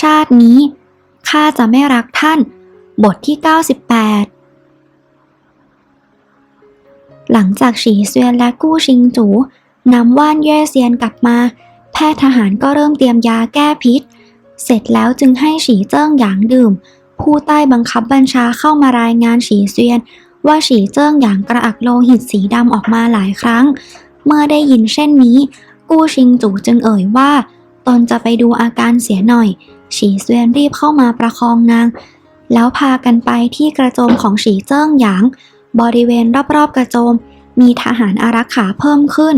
ชาตินี้ข้าจะไม่รักท่าน บทที่ 98 หลังจากฉีเซียนและกู้ชิงจูนำว่านเย่เซียนกลับมา แพทย์ทหารก็เริ่มเตรียมยาแก้พิษ เสร็จแล้วจึงให้ฉีเจิ้งหยางดื่ม ผู้ใต้บังคับบัญชาเข้ามารายงานฉีเซียน ว่าฉีเจิ้งหยางกระอักโลหิตสีดำออกมาหลายครั้ง เมื่อได้ยินเช่นนี้ กู้ชิงจูจึงเอ่ยว่า ตนจะไปดูอาการเสียหน่อย ฉีเซียนรีบเข้ามาประคองนาง แล้วพากันไปที่กระโจมของฉีเจิ้งหยาง บริเวณรอบๆกระโจม มีทหารอารักขาเพิ่มขึ้น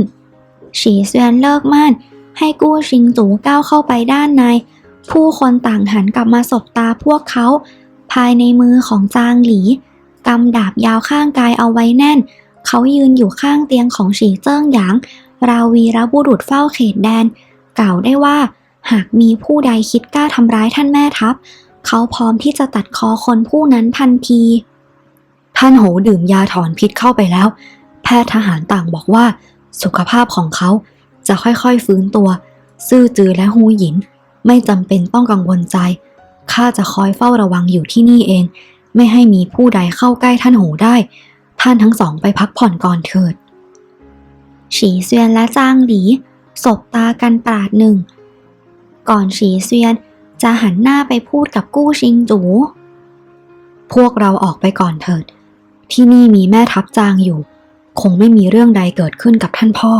ฉีเซียนเลิกม่าน ให้กู้ชิงจูก้าวเข้าไปด้านใน ผู้คนต่างหันกลับมาสบตาพวกเขา ภายในมือของจางหลีกำดาบยาวข้างกายเอาไว้แน่น เขายืนอยู่ข้างเตียงของฉีเจิ้งหยาง ราวีรบุรุษเฝ้าเขตแดน กล่าวได้ว่า หากมีผู้ใดคิดกล้าทำร้ายท่านแม่ทัพ เขาพร้อมที่จะตัดคอคนผู้นั้นทันที ท่านโหดื่มยาถอนพิษเข้าไปแล้ว แพทย์ทหารต่างบอกว่า สุขภาพของเขาจะค่อยๆฟื้นตัว ซื่อจือและฮูหยิน ไม่จำเป็นต้องกังวลใจข้าจะคอยเฝ้าระวังอยู่ที่นี่เอง ไม่ให้มีผู้ใดเข้าใกล้ท่านโหได้ ท่านทั้งสองไปพักผ่อนก่อนเถิดฉีเซียนและจางหลีสบตากันปราดหนึ่ง ก่อนฉีเซียนจะหันหน้าไปพูดกับกู้ชิงจู พวกเราออกไปก่อนเถิด ที่นี่มีแม่ทัพจางอยู่ คงไม่มีเรื่องใดเกิดขึ้นกับท่านพ่อ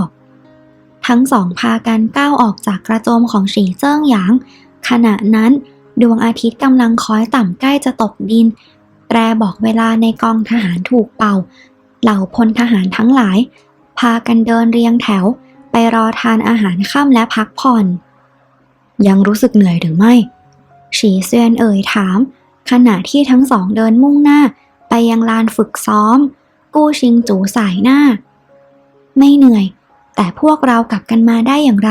ทั้งสองพากันก้าวออกจากกระโจมของฉีเจิ้งหยาง ขณะนั้นดวงอาทิตย์กำลังคอยต่ำใกล้จะตกดิน แตรบอกเวลาในกองทหารถูกเป่า เหล่าพลทหารทั้งหลาย พากันเดินเรียงแถวไปรอทานอาหารค่ำและพักผ่อน ยังรู้สึกเหนื่อยหรือไม่ ฉีเซียนเอ่ยถาม ขณะที่ทั้งสองเดินมุ่งหน้า ไปยังลานฝึกซ้อม กู้ชิงจูสายหน้า ไม่เหนื่อย แต่พวกเรากลับกันมาได้อย่างไร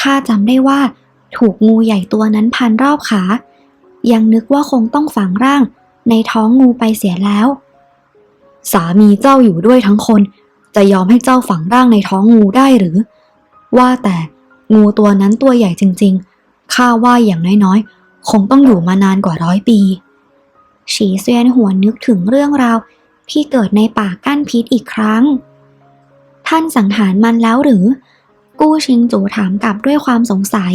ข้าจำได้ว่า ถูกงูใหญ่ตัวนั้นพันรอบขา ยังนึกว่าคงต้องฝังร่าง ในท้องงูไปเสียแล้ว สามีเจ้าอยู่ด้วยทั้งคน จะยอมให้เจ้าฝังร่างในท้องงูได้หรือ ว่าแต่ งูตัวนั้นตัวใหญ่จริงๆ ข้าว่าอย่างน้อยๆ คงต้องอยู่มานานกว่าร้อยปี ฉีเซียนหัวนนึกถึงเรื่องราวที่เกิดในป่ากั้นพิษอีกครั้ง ท่านสังหารมันแล้วหรือ กู้ชิงจูถามกลับด้วยความสงสัย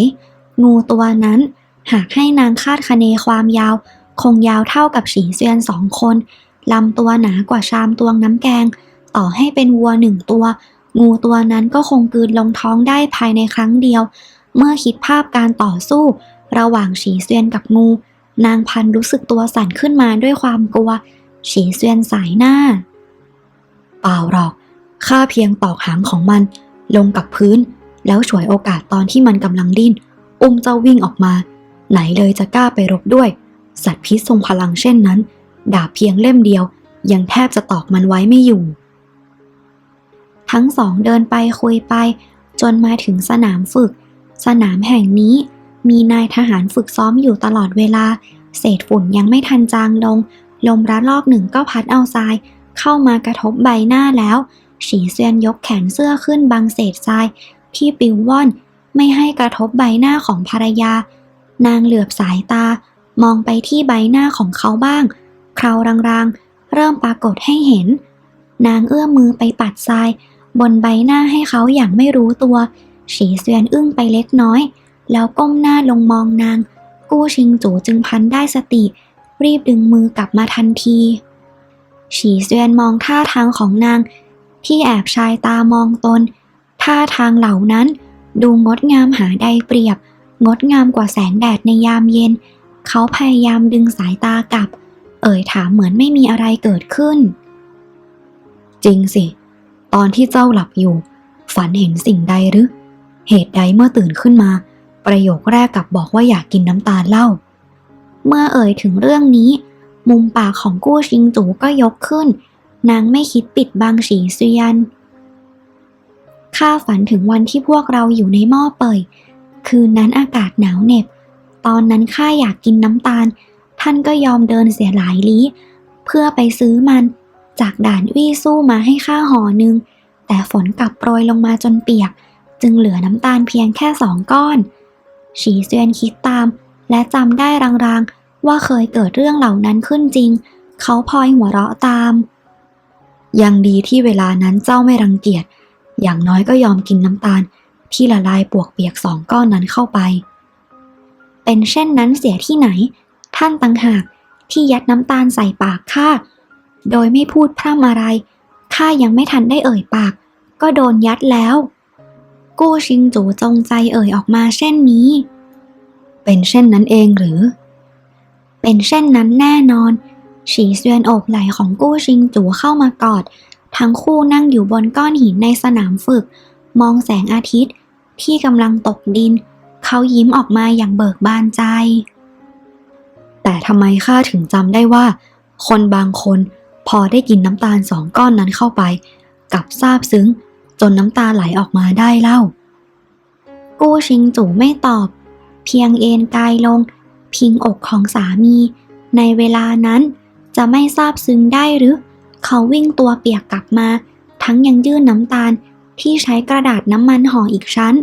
งูตัวนั้นหากให้นางคาดคะเนความยาว คงยาวเท่ากับฉีเซียนสองคนลำตัวหนากว่าชามตวงน้ำแกง ต่อให้เป็นวัวหนึ่งตัว งูตัวนั้นก็คงกืนลงท้องได้ภายในครั้งเดียว เมื่อคิดภาพการต่อสู้ ระหว่างฉีเซียนกับงู นางพันรู้สึกตัวสั่นขึ้นมาด้วยความกลัว ฉีเซียนสายหน้า เปล่าหรอกข้าเพียงตอกหางของมัน ลงกับพื้น แล้วฉวยโอกาสตอนที่มันกำลังดิ้นอุ้มเจ้าวิ่งออกมา ไหนเลยจะกล้าไปรบด้วย สัตว์พิษทรงพลังเช่นนั้น ดาบเพียงเล่มเดียว ยังแทบจะตอกมันไว้ไม่อยู่ ทั้งสองเดินไปคุยไป จนมาถึงสนามฝึก สนามแห่งนี้ มีนายทหารฝึกซ้อมอยู่ตลอดเวลา เศษฝุ่นยังไม่ทันจางลง ลมระลอกหนึ่งก็พัดเอาทราย เข้ามากระทบใบหน้าแล้ว ฉีเซียนยกแขนเสื้อขึ้นบังเศษทราย ที่ปิวว่อน ไม่ให้กระทบใบหน้าของภรรยา นางเหลือบสายตา มองไปที่ใบหน้าของเขาบ้าง คราวรางๆ เริ่มปรากฏให้เห็น นางเอื้อมมือไปปัดทราย บนใบหน้าให้เขาอย่างไม่รู้ตัว ฉีเซียนอึ้งไปเล็กน้อย แล้วก้มหน้าลงมองนาง กู้ชิงจูจึงพันได้สติ รีบดึงมือกลับมาทันที ฉีเซียนมองท่าทางของนาง ที่แอบชายตามองตน ท่าทางเหล่านั้น ดูงดงามหาใดเปรียบ งดงามกว่าแสงแดดในยามเย็น เขาพยายามดึงสายตากลับ เอ่ยถามเหมือนไม่มีอะไรเกิดขึ้น จริงสิ ตอนที่เจ้าหลับอยู่ ฝันเห็นสิ่งใดหรือ เหตุใดเมื่อตื่นขึ้นมา ประโยคแรกกลับบอกว่าอยากกินน้ำตาลเล้าเมื่อเอ่ยถึงเรื่องนี้ มุมปากของกู้ชิงจูก็ยกขึ้น นางไม่คิดปิดบังฉีเซียนข้าฝันถึงวันที่พวกเราอยู่ในหม้อเปย คืนนั้นอากาศหนาวเหน็บ ตอนนั้นข้าอยากกินน้ำตาล ท่านก็ยอมเดินเสียหลายลี้ เพื่อไปซื้อมัน จากด่านวี่สู้มาให้ข้าห่อหนึ่งแต่ฝนกลับโปรยลงมาจนเปียก จึงเหลือน้ำตาลเพียงแค่สองก้อนฉีเซียนคิดตาม และจำได้รางๆ ว่าเคยเกิดเรื่องเหล่านั้นขึ้นจริง เขาพลอยหัวเราะตาม ยังดีที่เวลานั้นเจ้าไม่รังเกียจ อย่างน้อยก็ยอมกินน้ำตาล ที่ละลายปวกเปียกสองก้อนนั้นเข้าไป เป็นเช่นนั้นเสียที่ไหน ท่านต่างหากที่ยัดน้ำตาลใส่ปากข้า โดยไม่พูดพร่ำอะไร ข้ายังไม่ทันได้เอ่ยปาก ก็โดนยัดแล้ว กู้ชิงจูจงใจเอ่ยออกมาเช่นนี้ เป็นเช่นนั้นเองหรือ เป็นเช่นนั้นแน่นอน ฉีเซียนโอบไหล่ของกู้ชิงจูเข้ามากอด ทั้งคู่นั่งอยู่บนก้อนหินในสนามฝึก มองแสงอาทิตย์ ที่กำลังตกดิน เขายิ้มออกมาอย่างเบิกบานใจแต่ทำไมข้าถึงจำได้ว่า คนบางคน พอได้กินน้ำตาลสองก้อนนั้นเข้าไป กับซาบซึ้ง จนน้ำตาไหลออกมาได้เล่า กู้ชิงจู่ไม่ตอบ เพียงเอนกายลง พิงอกของสามี ในเวลานั้นจะไม่ทราบซึ้งได้หรือ เขาวิ่งตัวเปียกกลับมา ทั้งยังยื่นน้ำตาลที่ใช้กระดาษน้ำมันห่ออีกชั้น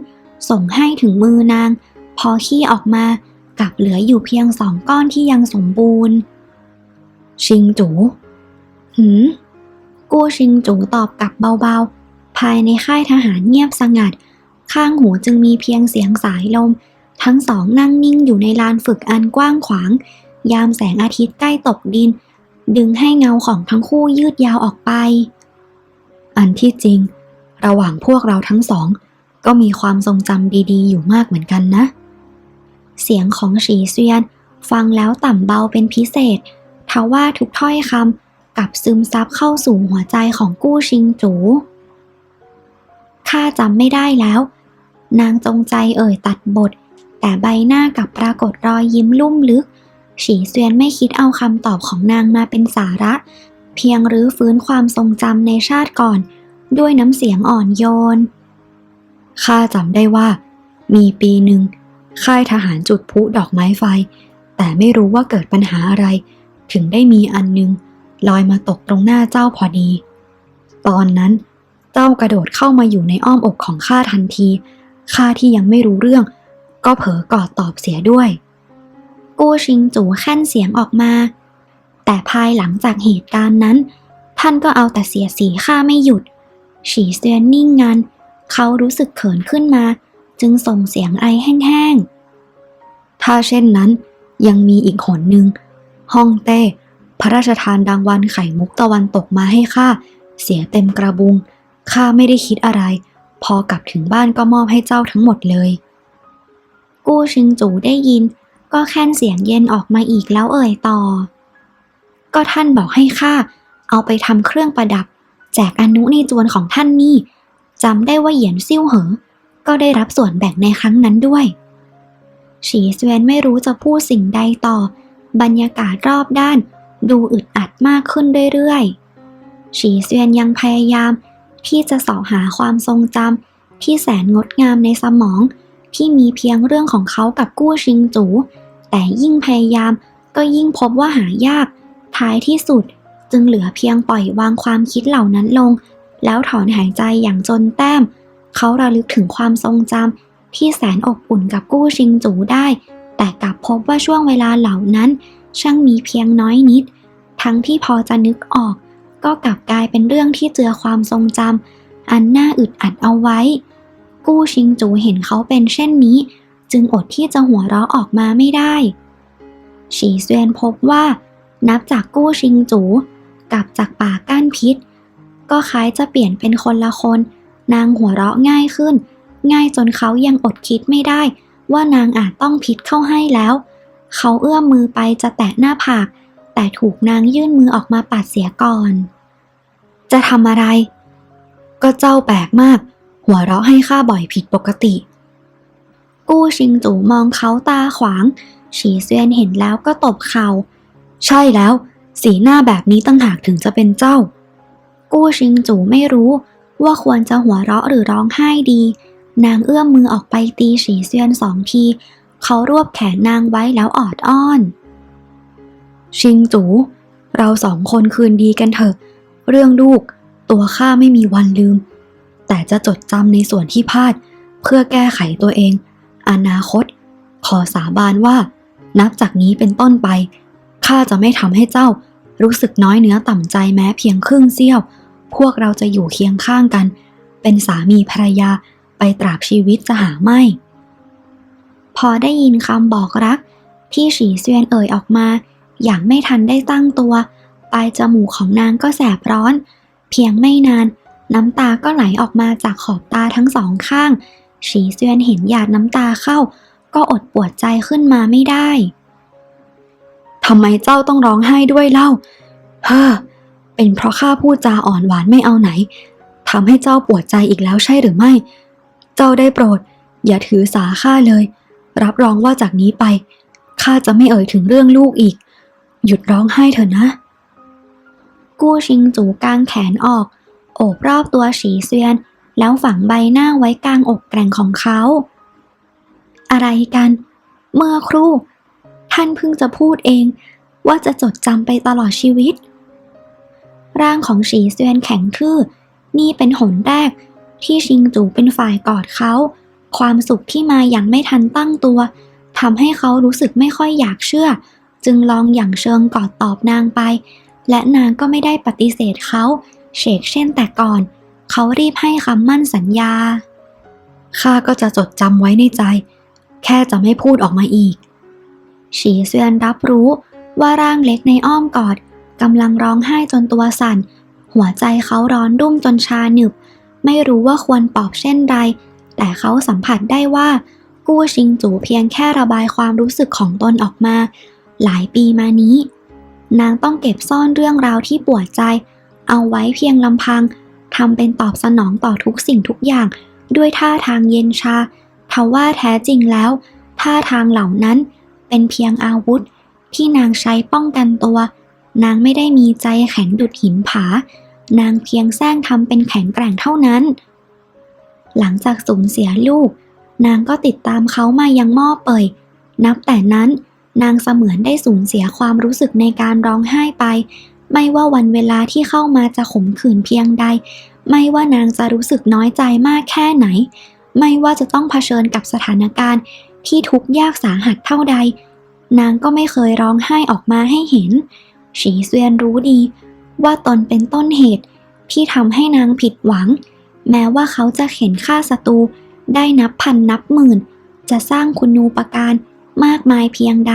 ส่งให้ถึงมือนาง พอขี้ออกมากับเหลืออยู่เพียงสองก้อนที่ยังสมบูรณ์ ชิงจู หืมกู้ชิงจูตอบกลับเบาๆ ภายในค่ายทหารเงียบสงัด ข้างหูจึงมีเพียงเสียงสายลม ทั้งสองนั่งนิ่งอยู่ในลานฝึกอันกว้างขวาง ยามแสงอาทิตย์ใกล้ตกดิน ดึงให้เงาของทั้งคู่ยืดยาวออกไป อันที่จริง ระหว่างพวกเราทั้งสอง ก็มีความทรงจำดีๆ อยู่มากเหมือนกันนะ เสียงของฉีเซียน ฟังแล้วต่ำเบาเป็นพิเศษทว่าทุกถ้อยคำ กลับซึมซับเข้าสู่หัวใจของกู้ชิงจูข้าจำไม่ได้แล้ว นางจงใจเอ่ยตัดบท แต่ใบหน้ากลับปรากฏรอยยิ้มลุ่มลึก ฉีเซียนไม่คิดเอาคำตอบของนางมาเป็นสาระ เพียงรื้อฟื้นความทรงจำในชาติก่อน ด้วยน้ำเสียงอ่อนโยน ข้าจำได้ว่า มีปีหนึ่ง ค่ายทหารจุดพลุดอกไม้ไฟ แต่ไม่รู้ว่าเกิดปัญหาอะไร ถึงได้มีอันหนึง ลอยมาตกตรงหน้าเจ้าพอดี ตอนนั้นเจ้ากระโดดเข้ามาอยู่ในอ้อมอกของข้าทันทีข้าที่ยังไม่รู้เรื่อง ก็เผลอกอดตอบเสียด้วย กู้ชิงจูแค่นเสียงออกมา แต่ภายหลังจากเหตุการณ์นั้น ท่านก็เอาแต่เสียสีข้าไม่หยุด ฉีเซียนนิ่งงันเขารู้สึกเขินขึ้นมา จึงส่งเสียงไอแห้งๆ ถ้าเช่นนั้นยังมีอีกหนหนึ่งฮ่องเต้ พระราชทานรางวัลไข่มุกตะวันตกมาให้ข้าเสียเต็มกระบุงข้าไม่ได้คิดอะไร พอกลับถึงบ้านก็มอบให้เจ้าทั้งหมดเลย กู้ชิงจูได้ยิน ก็แค่นเสียงเย็นออกมาอีกแล้วเอ่ยต่อ ก็ท่านบอกให้ข้าเอาไปทำเครื่องประดับ แจกอนุในจวนของท่านนี่จำได้ว่าเหยียนซิ่วเหอ ก็ได้รับส่วนแบ่งในครั้งนั้นด้วยฉีเซวียนไม่รู้จะพูดสิ่งใดต่อ บรรยากาศรอบด้าน ดูอึดอัดมากขึ้นเรื่อยๆ ฉีเซียนยังพยายามที่จะเสาะหาความทรงจำที่แสนงดงามในสมอง ที่มีเพียงเรื่องของเขากับกู้ชิงจู แต่ยิ่งพยายามก็ยิ่งพบว่าหายาก ท้ายที่สุดจึงเหลือเพียงปล่อยวางความคิดเหล่านั้นลง แล้วถอนหายใจอย่างจนแต้ม เขาระลึกถึงความทรงจำที่แสนอบอุ่นกับกู้ชิงจูได้ แต่กลับพบว่าช่วงเวลาเหล่านั้น ช่างมีเพียงน้อยนิด ทั้งที่พอจะนึกออก ก็กลับกลายเป็นเรื่องที่เจือความทรงจำอันน่าอึดอัดเอาไว้ กู้ชิงจูเห็นเขาเป็นเช่นนี้ จึงอดที่จะหัวเราะออกมาไม่ได้ ฉีเซวียนพบว่า นับจากกู้ชิงจูกับจากป่าก้านพิษ ก็คล้ายจะเปลี่ยนเป็นคนละคน นางหัวเราะง่ายขึ้น ง่ายจนเขายังอดคิดไม่ได้ ว่านางอาจต้องพิษเข้าให้แล้ว เขาเอื้อมมือไปจะแตะหน้าผาก แต่ถูกนางยื่นมือออกมาปัดเสียก่อน จะทำอะไร ก็เจ้าแปลกมาก หัวเราะให้ข้าบ่อยผิดปกติ กู้ชิงจูมองเขาตาขวาง ฉีเซียนเห็นแล้วก็ตบเขา ใช่แล้ว สีหน้าแบบนี้ตั้งหากถึงจะเป็นเจ้า กู้ชิงจูไม่รู้ว่าควรจะหัวเราะหรือร้องไห้ดี นางเอื้อมมือออกไปตีฉีเซียนสองที เขารวบแขนนางไว้แล้วออดอ้อน ชิงจูเราสองคนคืนดีกันเถอะ เรื่องลูก ตัวข้าไม่มีวันลืม แต่จะจดจำในส่วนที่พลาด เพื่อแก้ไขตัวเอง อนาคต ขอสาบานว่า นับจากนี้เป็นต้นไปข้าจะไม่ทำให้เจ้า รู้สึกน้อยเนื้อต่ำใจแม้เพียงครึ่งเสี้ยว พวกเราจะอยู่เคียงข้างกัน เป็นสามีภรรยาไปตราบชีวิตจะหาไม่ พอได้ยินคำบอกรัก ที่ฉีเซียนเอ่ยออกมา อย่างไม่ทันได้ตั้งตัว ปลายจมูกของนางก็แสบร้อน เพียงไม่นาน น้ำตาก็ไหลออกมาจากขอบตาทั้งสองข้างฉีเซียนเห็นหยาดน้ำตาเข้า ก็อดปวดใจขึ้นมาไม่ได้ทำไมเจ้าต้องร้องไห้ด้วยเล่า เฮ้อ เป็นเพราะข้าพูดจาอ่อนหวานไม่เอาไหน ทำให้เจ้าปวดใจอีกแล้วใช่หรือไม่ เจ้าได้โปรด อย่าถือสาข้าเลย รับรองว่าจากนี้ไป ข้าจะไม่เอ่ยถึงเรื่องลูกอีก หยุดร้องไห้เถอะนะ กู้ชิงจูกางแขนออก โอบรอบตัวฉีเซียน แล้วฝังใบหน้าไว้กลางอกแกร่งของเขา อะไรกัน เมื่อครู่ ท่านเพิ่งจะพูดเองว่าจะจดจำไปตลอดชีวิต ร่างของฉีเซียนแข็งทื่อ นี่เป็นหนแรกที่ชิงจูเป็นฝ่ายกอดเขา ความสุขที่มาอย่างไม่ทันตั้งตัวทำให้เขารู้สึกไม่ค่อยอยากเชื่อ จึงลองอย่างเชิงกอดตอบนางไป และนางก็ไม่ได้ปฏิเสธเขาเฉกเช่นแต่ก่อน เขารีบให้คำมั่นสัญญา ข้าก็จะจดจำไว้ในใจ แค่จะไม่พูดออกมาอีก ฉีเซียนรับรู้ว่าร่างเล็กในอ้อมกอดกำลังร้องไห้จนตัวสั่น หัวใจเขาร้อนรุ่มจนชาหนึบ ไม่รู้ว่าควรปอบเช่นใด แต่เขาสัมผัสได้ว่า กู้ชิงจูเพียงแค่ระบายความรู้สึกของตนออกมา หลายปีมานี้ นางต้องเก็บซ่อนเรื่องราวที่ปวดใจ เอาไว้เพียงลำพังทำเป็นตอบสนองต่อทุกสิ่งทุกอย่าง ด้วยท่าทางเย็นชาทว่าแท้จริงแล้ว ท่าทางเหล่านั้นเป็นเพียงอาวุธ ที่นางใช้ป้องกันตัว นางไม่ได้มีใจแข็งดุดหินผา นางเพียงแซงทำเป็นแข็งแกร่งเท่านั้น หลังจากสูญเสียลูก นางก็ติดตามเขามายังหม้อเปย นับแต่นั้น นางเสมือนได้สูญเสียความรู้สึกในการร้องไห้ไป ไม่ว่าวันเวลาที่เข้ามาจะขมขื่นเพียงใด ไม่ว่านางจะรู้สึกน้อยใจมากแค่ไหน ไม่ว่าจะต้องเผชิญกับสถานการณ์ที่ทุกข์ยากสาหัสเท่าใด นางก็ไม่เคยร้องไห้ออกมาให้เห็น ฉีเซียนรู้ดี ว่าตนเป็นต้นเหตุที่ทำให้นางผิดหวัง แม้ว่าเขาจะเข็นฆ่าศัตรูได้นับพันนับหมื่น จะสร้างคุณูปการ มากมายเพียงใด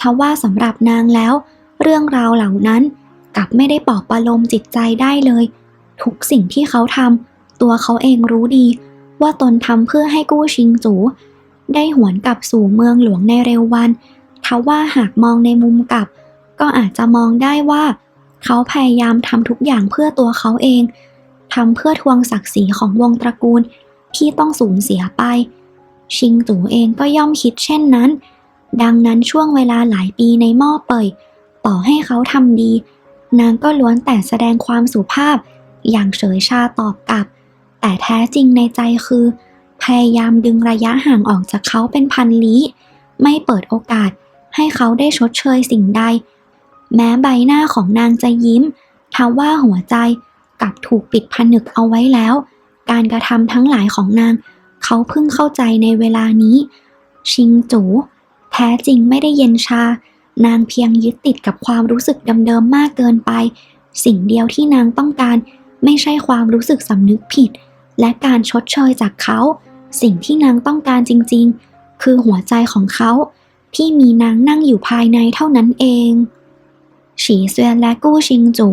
ทว่าสำหรับนางแล้ว เรื่องราวเหล่านั้นกลับไม่ได้ปลอบประโลมจิตใจได้เลย ทุกสิ่งที่เขาทำตัวเขาเองรู้ดี ว่าตนทำเพื่อให้กู้ชิงจู ได้หวนกลับสู่เมืองหลวงในเร็ววันทว่าหากมองในมุมกลับ ก็อาจจะมองได้ว่า เขาพยายามทำทุกอย่างเพื่อตัวเขาเองทำเพื่อทวงศักดิ์ศรีของวงตระกูลที่ต้องสูญเสียไป ชิงตูเองก็ย่อมคิดเช่นนั้น ดังนั้นช่วงเวลาหลายปีในหม้อเป่ยต่อให้เขาทำดี นางก็ล้วนแต่แสดงความสุภาพ อย่างเฉยชาตอบกลับ แต่แท้จริงในใจคือ พยายามดึงระยะห่างออกจากเขาเป็นพันลี้ ไม่เปิดโอกาสให้เขาได้ชดเชยสิ่งใด แม้ใบหน้าของนางจะยิ้มทว่าหัวใจกลับถูกปิดผนึกเอาไว้แล้ว การกระทำทั้งหลายของนาง เขาเพิ่งเข้าใจในเวลานี้ ชิงจู แท้จริงไม่ได้เย็นชา นางเพียงยึดติดกับความรู้สึกเดิมๆมากเกินไป สิ่งเดียวที่นางต้องการไม่ใช่ความรู้สึกสำนึกผิด และการชดเชยจากเขา สิ่งที่นางต้องการจริงๆ คือหัวใจของเขา ที่มีนางนั่งอยู่ภายในเท่านั้นเองฉีเซียนและกู้ชิงจู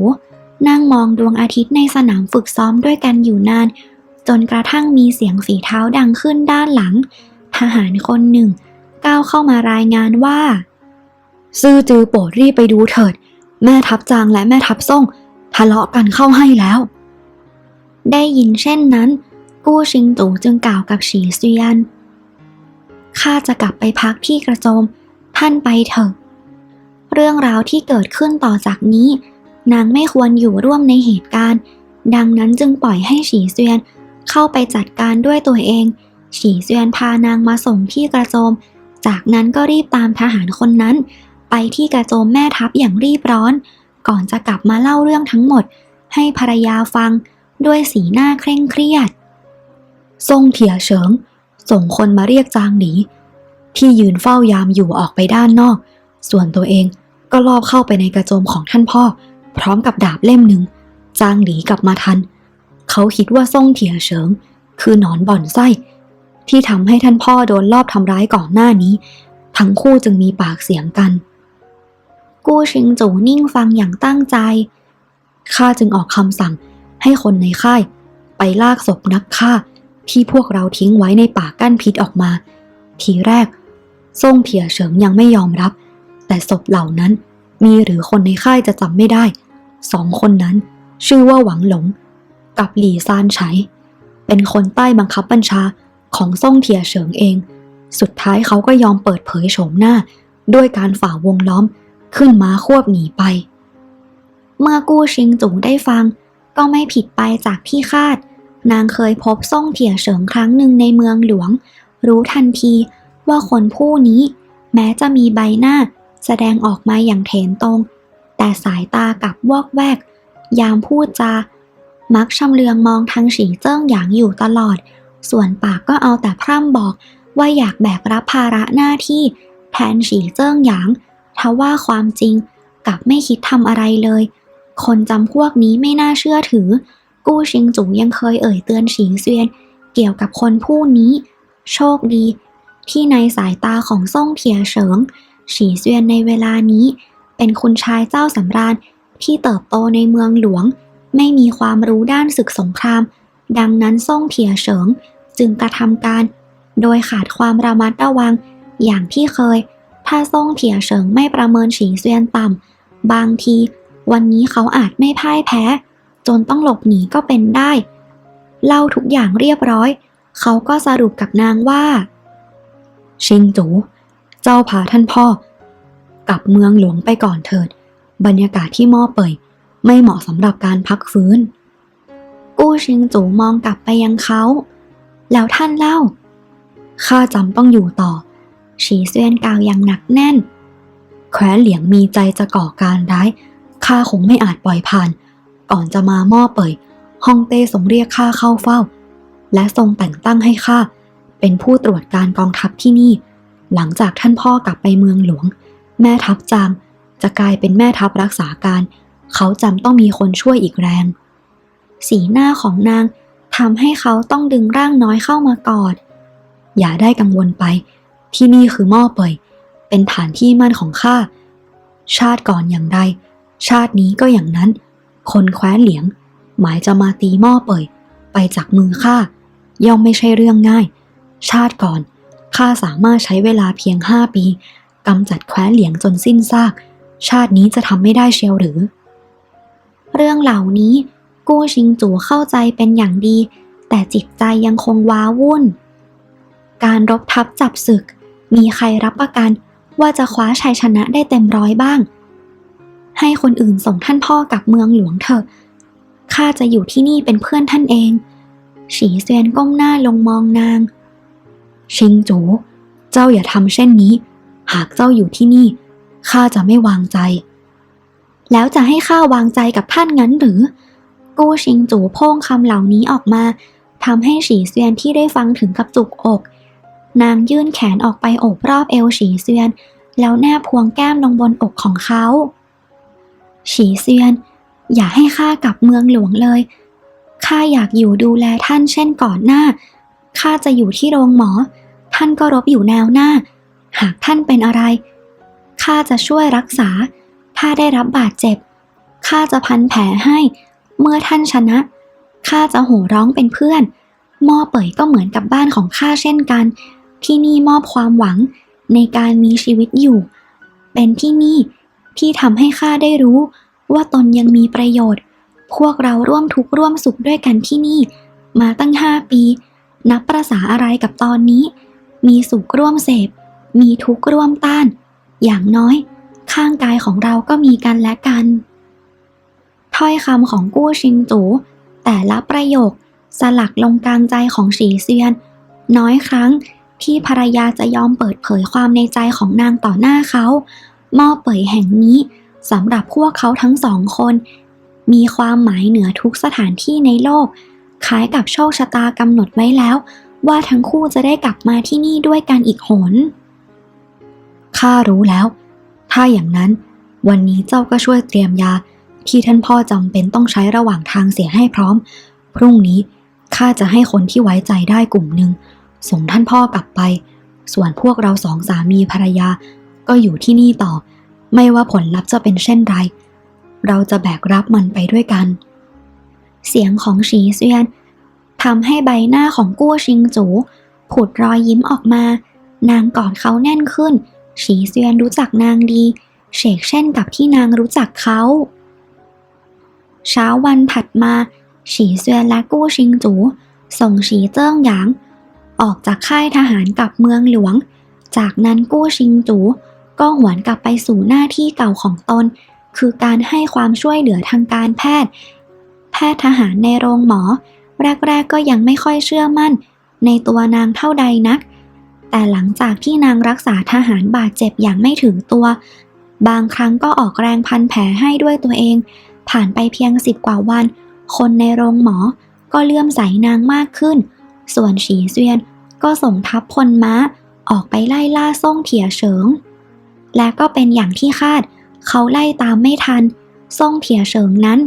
นั่งมองดวงอาทิตย์ในสนามฝึกซ้อมด้วยกันอยู่นาน จนกระทั่งมีเสียงฝีเท้าดังขึ้นด้านหลัง ทหารคนหนึ่ง ก้าวเข้ามารายงานว่า ซื่อจือโปรดรีบไปดูเถิด แม่ทัพจางและแม่ทัพซ่งทะเลาะกันเข้าให้แล้ว ได้ยินเช่นนั้น กู้ชิงตูจึงกล่าวกับฉีเซียนข้าจะกลับไปพักที่กระโจม ท่านไปเถอะ เรื่องราวที่เกิดขึ้นต่อจากนี้ นางไม่ควรอยู่ร่วมในเหตุการณ์ ดังนั้นจึงปล่อยให้ฉีเซียน เข้าไปจัดการด้วยตัวเอง ฉีเซียนพานางมาส่งที่กระโจม จากนั้นก็รีบตามทหารคนนั้น ไปที่กระโจมแม่ทัพอย่างรีบร้อน ก่อนจะกลับมาเล่าเรื่องทั้งหมด ให้ภรรยาฟังด้วยสีหน้าเคร่งเครียดซ่งเถียเฉิง ส่งคนมาเรียกจางหนีที่ยืนเฝ้ายามอยู่ออกไปด้านนอก ส่วนตัวเองก็ลอบเข้าไปในกระโจมของท่านพ่อ พร้อมกับดาบเล่มหนึ่ง จางหลีกลับมาทัน เขาคิดว่าซ่งเถียเฉิง คือหนอนบ่อนไส้ ที่ทำให้ท่านพ่อโดนลอบทำร้ายก่อนหน้านี้ ทั้งคู่จึงมีปากเสียงกัน กู้ชิงจูนิ่งฟังอย่างตั้งใจข้าจึงออกคำสั่งให้คนในค่าย ไปลากศพนักฆ่าที่พวกเราทิ้งไว้ในป่ากั้นพิษออกมา ทีแรกซ่งเถียเฉิงยังไม่ยอมรับ แต่ศพเหล่านั้นมีหรือคนในค่ายจะจำไม่ได้ สองคนนั้นชื่อว่าหวังหลง กับหลี่ซานไฉเป็นคนใต้บังคับบัญชาของซ่งเถียเฉิงเอง สุดท้ายเขาก็ยอมเปิดเผยโฉมหน้า ด้วยการฝ่าวงล้อมขึ้นม้าควบหนีไป เมื่อกู้ชิงจูได้ฟัง ก็ไม่ผิดไปจากที่คาด นางเคยพบซ่งเถี่ยเฉิงครั้งหนึ่งในเมืองหลวง รู้ทันทีว่าคนผู้นี้ แม้จะมีใบหน้า แสดงออกมาอย่างเถนตรง แต่สายตากลับวอกแวก ยามพูดจา มักชำเลืองมองทางฉีเจิ้งหยางอยู่ตลอด ส่วนปากก็เอาแต่พร่ำบอกว่าอยากแบกรับภาระหน้าที่แทนฉีเจิ้งหยางทว่าความจริงกับไม่คิดทำอะไรเลย คนจำพวกนี้ไม่น่าเชื่อถือ กู้ชิงจูยังเคยเอ่ยเตือนฉีเซียน เกี่ยวกับคนผู้นี้ โชคดี ที่ในสายตาของซ่งเทียเฉิง ฉีเซียนในเวลานี้ เป็นคุณชายเจ้าสำราญที่เติบโตในเมืองหลวง ไม่มีความรู้ด้านศึกสงคราม ดังนั้นซ่งเทียเฉิงจึงกระทำการ โดยขาดความระมัดระวังอย่างที่เคย ถ้าซ่งเถียเฉิงไม่ประเมินฉีเซียนต่ำบางที วันนี้เขาอาจไม่พ่ายแพ้ จนต้องหลบหนีก็เป็นได้ เล่าทุกอย่างเรียบร้อย เขาก็สรุปกับนางว่า ชิงจู เจ้าพาท่านพ่อ กลับเมืองหลวงไปก่อนเถิด บรรยากาศที่ม้อเป่ย ไม่เหมาะสำหรับการพักฟื้น กู้ชิงจูมองกลับไปยังเขา แล้วท่านเล่า ข้าจำต้องอยู่ต่อฉีเซียนกาวอย่างหนักแน่น แคว้นเหลียงมีใจจะก่อการร้าย ข้าคงไม่อาจปล่อยผ่าน ก่อนจะมาหม้อเป่ยฮองเต้ทรงเรียกข้าเข้าเฝ้า และทรงแต่งตั้งให้ข้าเป็นผู้ตรวจการกองทัพที่นี่ หลังจากท่านพ่อกลับไปเมืองหลวง แม่ทัพจางจะกลายเป็นแม่ทัพรักษาการ เขาจำต้องมีคนช่วยอีกแรง สีหน้าของนางทำให้เขาต้องดึงร่างน้อยเข้ามากอด อย่าได้กังวลไป ที่นี่คือหม้อเปยเป็นฐานที่มั่นของข้า ชาติก่อนอย่างใด ชาตินี้ก็อย่างนั้น คนแคว้นเหลียง หมายจะมาตีหม้อเปยไปจากมือข้า ย่อมไม่ใช่เรื่องง่าย ชาติก่อนข้าสามารถใช้เวลาเพียงห้าปีกำจัดแคว้นเหลียงจนสิ้นซาก ชาตินี้จะทำไม่ได้เชียวหรือ เรื่องเหล่านี้ กู้ชิงจูเข้าใจเป็นอย่างดี แต่จิตใจยังคงว้าวุ่น การรบทัพจับศึก มีใครรับประกันว่าจะคว้าชัยชนะได้เต็มร้อยบ้าง ให้คนอื่นส่งท่านพ่อกลับเมืองหลวงเถอะข้าจะอยู่ที่นี่เป็นเพื่อนท่านเอง ฉีเซียนก้มหน้าลงมองนาง ชิงจู เจ้าอย่าทำเช่นนี้ หากเจ้าอยู่ที่นี่ ข้าจะไม่วางใจ แล้วจะให้ข้าวางใจกับท่านงั้นหรือ กู้ชิงจูโพ่งคำเหล่านี้ออกมาทำให้ฉีเซียนที่ได้ฟังถึงกับจุกอก นางยื่นแขนออกไปโอบรอบเอวฉีเซียน แล้วแนบพวงแก้มลงบนอกของเขาฉีเซียน อย่าให้ข้ากลับเมืองหลวงเลยข้าอยากอยู่ดูแลท่านเช่นก่อนหน้าข้าจะอยู่ที่โรงหมอ ท่านก็รบอยู่แนวหน้า หากท่านเป็นอะไรข้าจะช่วยรักษา ถ้าได้รับบาดเจ็บ ข้าจะพันแผลให้ เมื่อท่านชนะ ข้าจะโห่ร้องเป็นเพื่อน หม้อเป่ยก็เหมือนกับบ้านของข้าเช่นกัน ที่นี่มอบความหวังในการมีชีวิตอยู่ เป็นที่นี่ที่ทำให้ข้าได้รู้ว่าตนยังมีประโยชน์ พวกเราร่วมทุกข์ร่วมสุขด้วยกันที่นี่ มาตั้งห้าปี นับประษาอะไรกับตอนนี้ มีสุขร่วมเสพ มีทุกข์ร่วมต้าน อย่างน้อย ข้างกายของเราก็มีกันและกัน ถ้อยคำของกู้ชิงจูแต่ละประโยคสลักลงกลางใจของฉีเซียน น้อยครั้งที่ภรรยาจะยอมเปิดเผยความในใจของนางต่อหน้าเขาหม้อเป่ยแห่งนี้สำหรับพวกเขาทั้งสองคน มีความหมายเหนือทุกสถานที่ในโลก คล้ายกับโชคชะตากำหนดไว้แล้ว ว่าทั้งคู่จะได้กลับมาที่นี่ด้วยกันอีกหนข้ารู้แล้ว ถ้าอย่างนั้น วันนี้เจ้าก็ช่วยเตรียมยา ที่ท่านพ่อจำเป็นต้องใช้ระหว่างทางเสียให้พร้อม พรุ่งนี้ข้าจะให้คนที่ไว้ใจได้กลุ่มหนึ่งส่งท่านพ่อกลับไป ส่วนพวกเราสองสามีภรรยา ก็อยู่ที่นี่ต่อ ไม่ว่าผลลัพธ์จะเป็นเช่นไร เราจะแบกรับมันไปด้วยกัน เสียงของฉีเซียนทำให้ใบหน้าของกู้ชิงจูผุดรอยยิ้มออกมา นางกอดเขาแน่นขึ้น ฉีเซียนรู้จักนางดีเฉกเช่นกับที่นางรู้จักเขา เช้าวันถัดมา ฉีเซียนและกู้ชิงจู ส่งฉีเจิ้งหยาง ออกจากค่ายทหารกลับเมืองหลวง จากนั้นกู้ชิงจูก็หวนกลับไปสู่หน้าที่เก่าของตน คือการให้ความช่วยเหลือทางการแพทย์ แพทย์ทหารในโรงหมอ แรก ๆ ก็ยังไม่ค่อยเชื่อมั่น ในตัวนางเท่าใดนัก แต่หลังจากที่นางรักษาทหารบาดเจ็บอย่างไม่ถึงตัว บางครั้งก็ออกแรงพันแผลให้ด้วยตัวเอง ผ่านไปเพียงสิบกว่าวัน คนในโรงหมอก็เลื่อมใสนางมากขึ้น ส่วนฉีเซียนก็ส่งทัพพลม้าออกไปไล่ล่าซ่งเถียเฉิง และก็เป็นอย่างที่คาด เขาไล่ตามไม่ทันซ่งเถียเฉิงนั้น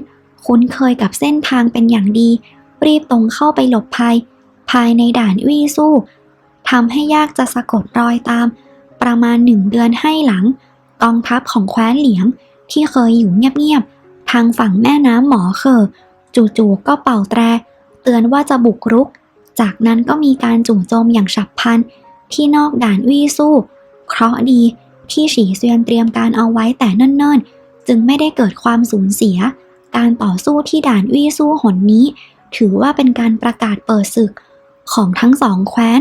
คุ้นเคยกับเส้นทางเป็นอย่างดี รีบตรงเข้าไปหลบภัย ภายในด่านวี่สู้ ทำให้ยากจะสะกดรอยตาม ประมาณหนึ่งเดือนให้หลัง กองทัพของแคว้นเหลียง ที่เคยอยู่เงียบๆ ทางฝั่งแม่น้ำหมอเคอจู่ๆก็เป่าแตร เตือนว่าจะบุกรุก จากนั้นก็มีการจู่โจมอย่างฉับพลัน ที่นอกด่านวี่สู้ เคราะดีที่ฉีเซียนเตรียมการเอาไว้แต่เนิ่นๆ จึงไม่ได้เกิดความสูญเสีย การต่อสู้ที่ด่านวี่สู้หนนี้ ถือว่าเป็นการประกาศเปิดศึกของทั้งสองแคว้น